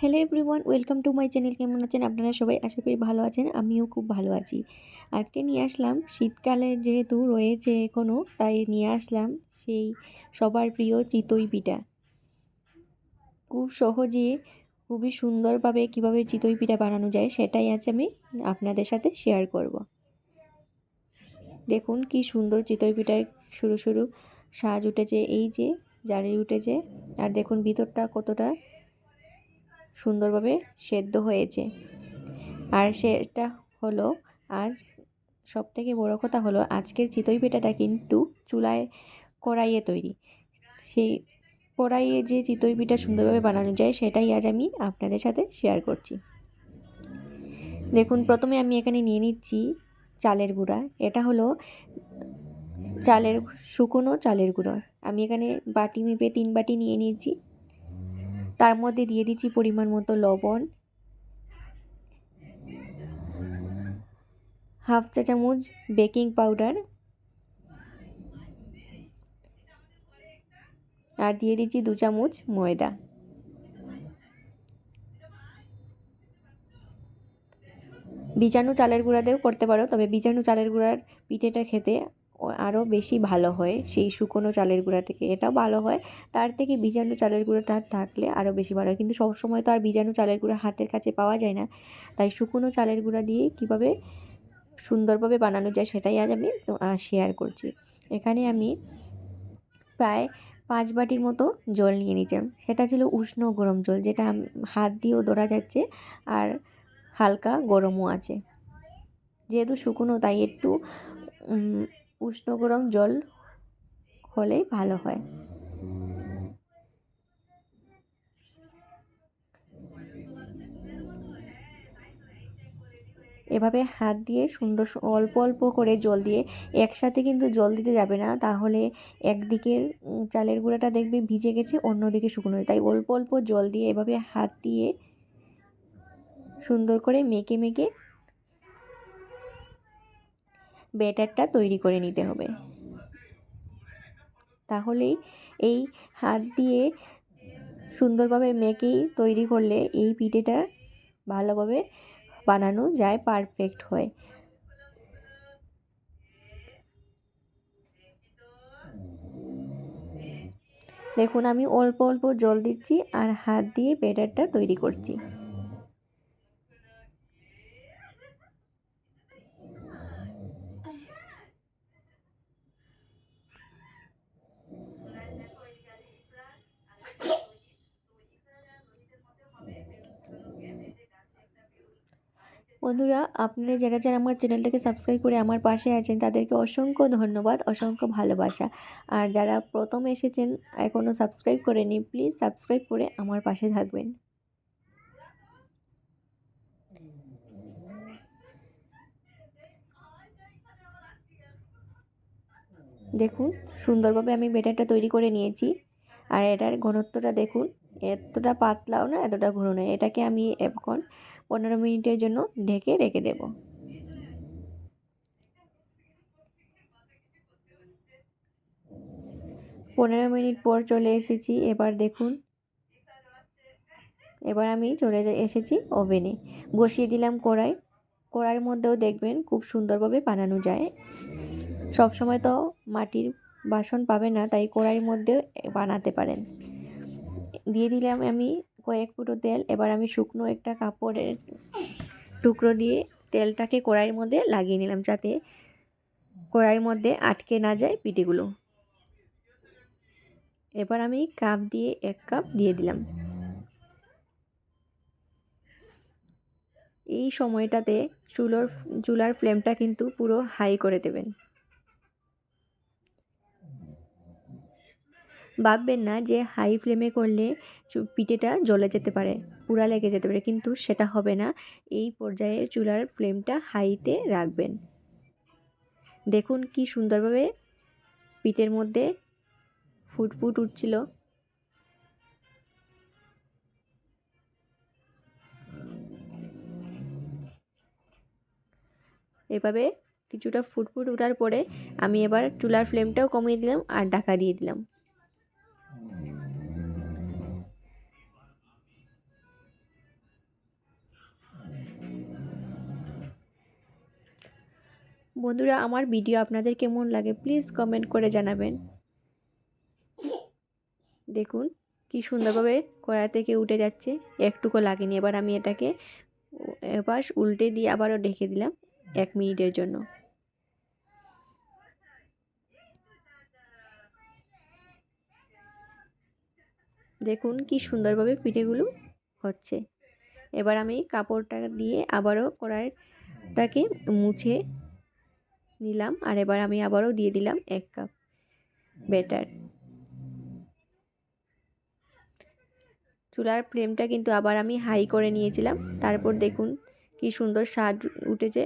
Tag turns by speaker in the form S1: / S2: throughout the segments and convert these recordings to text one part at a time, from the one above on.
S1: Hello everyone welcome to my channel কেমন আছেন? আপনারা সবাই আশা করি ভালো আছেন, আমিও খুব ভালো আছি। আজকে নিয়ে আসলাম, শীতকালে যেহেতু রয়েছে এখনও তাই নিয়ে আসলাম সেই সবার প্রিয় চিতই পিঠা। খুব সহজে, খুবই সুন্দরভাবে কীভাবে চিতই পিঠা বানানো যায় সেটাই আজ আমি আপনাদের সাথে শেয়ার করব। দেখুন কি সুন্দর চিতই পিঠায় শুরু শুরু সাজ উঠেছে, এই যে জারি উঠেছে। আর দেখুন ভিতরটা কতটা সুন্দরভাবে সেদ্ধ হয়েছে। আর সেটা হলো, আজ সব থেকে বড়ো কথা হলো, আজকের চিতই পিঠাটা কিন্তু চুলায় কড়াইয়ে তৈরি। সেই কড়াইয়ে যে চিতই পিঠা সুন্দরভাবে বানানো যায়, সেটাই আজ আমি আপনাদের সাথে শেয়ার করছি। দেখুন, প্রথমে আমি এখানে নিয়ে নিচ্ছি চালের গুঁড়া। এটা হলো চালের শুকনো চালের গুঁড়ো। আমি এখানে বাটি মেপে তিন বাটি নিয়ে নিয়েছি। তার মধ্যে দিয়ে দিচ্ছি পরিমাণ মতো লবণ। হাফ চা চামচ বেকিং পাউডার। আর দিয়ে দিচ্ছি দু চামচ ময়দা। বীজাণু চালের গুঁড়া দিয়েও করতে পারো, তবে বীজাণু চালের গুঁড়ার পিঠেটা খেতে আরও বেশি ভালো হয়। সেই শুকনো চালের গুঁড়া থেকে এটাও ভালো হয়। তার থেকে বীজাণু চালের গুঁড়োটা থাকলে আরও বেশি ভালো হয়। কিন্তু সবসময় তো আর বীজাণু চালের গুঁড়া হাতের কাছে পাওয়া যায় না। তাই শুকনো চালের গুঁড়া দিয়ে কীভাবে সুন্দরভাবে বানানো যায় সেটাই আজ আমি শেয়ার করছি। এখানে আমি প্রায় পাঁচ বাটির মতো জল নিয়ে নিয়েছিলাম। সেটা ছিল উষ্ণ গরম জল, যেটা হাত দিয়েও ধরা যাচ্ছে আর হালকা গরমও আছে। যেহেতু শুকনো তাই একটু উষ্ণ গরম জল হলেই ভালো হয়। এভাবে হাত দিয়ে সুন্দর অল্প অল্প করে জল দিয়ে একসাথে কিন্তু জল দিতে যাবে না। তাহলে একদিকের চালের গুঁড়াটা দেখবে ভিজে গেছে, অন্যদিকে শুকনো তাই অল্প অল্প জল দিয়ে এভাবে হাত দিয়ে সুন্দর করে মেখে মেখে ব্যাটারটা তৈরি করে নিতে হবে। তাহলেই এই হাত দিয়ে সুন্দরভাবে মেখেই তৈরি করলে এই পিঠেটা ভালোভাবে বানানো যায় পারফেক্ট হয়। দেখুন, আমি অল্প অল্প জল দিচ্ছি আর হাত দিয়ে ব্যাটারটা তৈরি করছি। বন্ধুরা, আপনারা যারা যারা আমার চ্যানেলটাকে সাবস্ক্রাইব করে আমার পাশে আছেন, তাদেরকে অসংখ্য ধন্যবাদ, অসংখ্য ভালোবাসা। আর যারা প্রথম এসেছেন এখনও সাবস্ক্রাইব করেনি প্লিজ সাবস্ক্রাইব করে আমার পাশে থাকবেন। দেখুন, সুন্দরভাবে আমি বেটারটা তৈরি করে নিয়েছি। আর এটার ঘনত্বটা দেখুন, এতটা পাতলাও না, এতটা ঘন নয় এটাকে আমি এখন পনেরো মিনিটের জন্য ঢেকে রেখে দেব। পনেরো মিনিট পর চলে এসেছি, এবার দেখুন। এবার আমি চলে এসেছি ওভেনে। বসিয়ে দিলাম কড়াই। কড়াইয়ের মধ্যেও দেখবেন খুব সুন্দরভাবে বানানো যায়। সব সময় তো মাটির বাসন পাবে না, তাই কড়াইয়ের মধ্যে বানাতে পারেন। দিয়ে দিলাম আমি কয়েক ফুটো তেল, এবার আমি শুকনো একটা কাপড়ের টুকরো দিয়ে তেলটাকে কড়াইয়ের মধ্যে লাগিয়ে নিলাম যাতে কড়াইয়ের মধ্যে আটকে না যায় পিঠেগুলো এবার আমি কাপ দিয়ে এক কাপ দিয়ে দিলাম। এই সময়টাতে চুলোর, চুলার ফ্লেমটা কিন্তু পুরো হাই করে দেবেন। ভাববেন না যে হাই ফ্লেমে করলে পিঠেটা জ্বলে যেতে পারে পুরা লেগে যেতে পারে, কিন্তু সেটা হবে না। এই পর্যায়ে চুলার ফ্লেমটা হাইতে রাখবেন। দেখুন কি সুন্দরভাবে পিঠের মধ্যে ফুটফুট উঠছিল। এভাবে কিছুটা ফুটফুট উঠার পরে আমি এবার চুলার ফ্লেমটাও কমিয়ে দিলাম আর ঢাকা দিয়ে দিলাম। বন্ধুরা, আমার ভিডিও আপনাদের কেমন লাগে প্লিজ কমেন্ট করে জানাবেন। দেখুন, কি সুন্দরভাবে কড়াই থেকে উঠে যাচ্ছে। একটুকু লাগেনি, এবার আমি এটাকে এবার উল্টে দিয়ে আবারও ঢেকে দিলাম এক মিনিটের জন্য। দেখুন, কি সুন্দরভাবে পিঠেগুলো হচ্ছে। এবার আমি কাপড়টা দিয়ে আবারও কড়াইটাকে মুছে নিলাম আর এবার আমি আবারও দিয়ে দিলাম এক কাপ ব্যাটার। চুলার ফ্লেমটা কিন্তু আবার আমি হাই করে নিয়েছিলাম। তারপর দেখুন কি সুন্দর স্বাদ উঠেছে।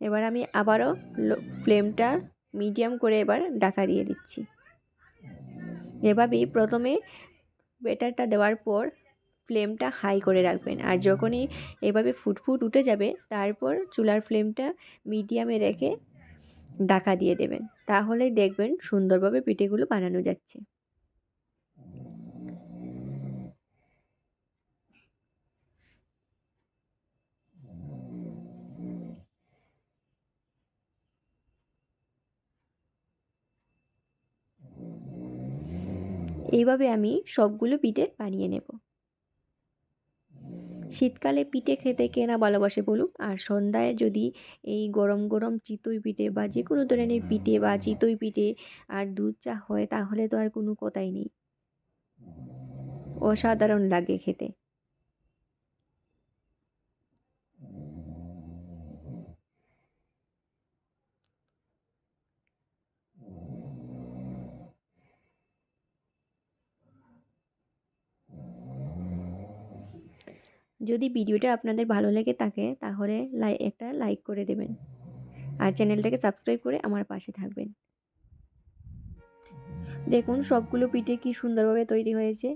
S1: এবার আমি আবারও ফ্লেমটা মিডিয়াম করে এবার ডাকা দিয়ে দিচ্ছি। এভাবেই প্রথমে বেটারটা দেওয়ার পর ফ্লেমটা হাই করে রাখবেন। আর যখনই এভাবে ফুটফুট উঠে যাবে, তারপর চুলার ফ্লেমটা মিডিয়ামে রেখে ডাকা দিয়ে দেবেন। তাহলেই দেখবেন সুন্দরভাবে পিঠেগুলো বানানো যাচ্ছে। এইভাবে আমি সবগুলো পিঠে বানিয়ে নেব। শীতকালে পিঠে খেতে কে না ভালোবাসে বলুন? আর সন্ধ্যায় যদি এই গরম গরম চিতই পিঠে বা যে কোনো ধরনের পিঠে বা চিতই পিঠে আর দুধ চা হয়, তাহলে তো আর কোনো কথাই নেই। অসাধারণ লাগে খেতে। যদি ভিডিওটা আপনাদের ভালো লেগে থাকে, তাহলে লাই, একটা লাইক করে দেবেন। আর চ্যানেলটাকে সাবস্ক্রাইব করে আমার পাশে থাকবেন। দেখুন, সবগুলো পিঠে কি সুন্দরভাবে তৈরি হয়েছে।